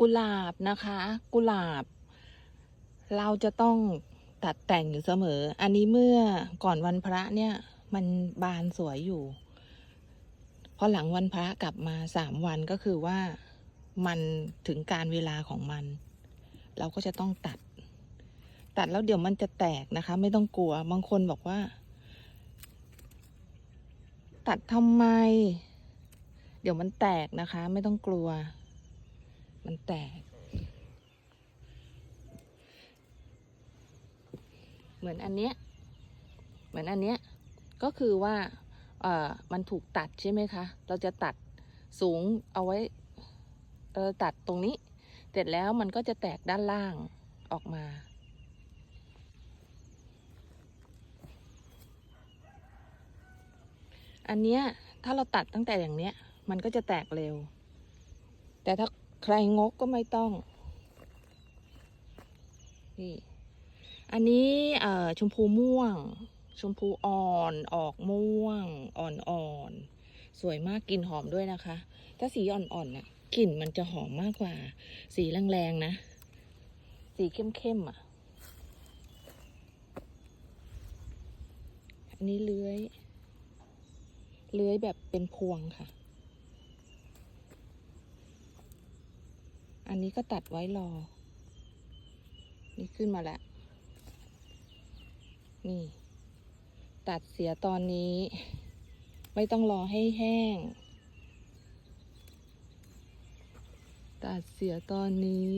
กุหลาบนะคะ กุหลาบ เราจะต้องตัดแต่งอยู่เสมอ อันนี้เมื่อก่อนวันพระเนี่ย มันบานสวยอยู่ พอหลังวันพระกลับมาสามวันก็คือว่ามันถึงการเวลาของมัน เราก็จะต้องตัด ตัดแล้วเดี๋ยวมันจะแตกนะคะ ไม่ต้องกลัวบางคนบอกว่า ตัดทำไม เดี๋ยวมันแตกนะคะ ไม่ต้องกลัว มันแตก เหมือนอันเนี้ย เหมือนอันเนี้ย ก็คือว่า เอ่อ มันถูกตัดใช่ไหมคะ เราจะตัดสูงเอาไว้ เออตัดตรงนี้ เสร็จแล้วมันก็จะแตกด้านล่างออกมาอันเนี้ยถ้าเราตัดตั้งแต่อย่างเนี้ย มันก็จะแตกเร็ว แต่ถ้า ใครงกก็ไม่ต้อง นี่ อันนี้ชมพูม่วง ชมพูอ่อนออกม่วง อ่อนๆ สวยมากกลิ่นหอมด้วยนะคะ ถ้าสีอ่อนๆน่ะกลิ่นมันจะหอมมากกว่า สีแรงๆนะ สีเข้มๆอะ อันนี้เลื้อย เลื้อยแบบเป็นพวงค่ะ อันนี้ก็ตัดไว้รอ นี่ขึ้นมาแล้ว นี่ ตัดเสียตอนนี้ ไม่ต้องรอให้แห้ง ตัดเสียตอนนี้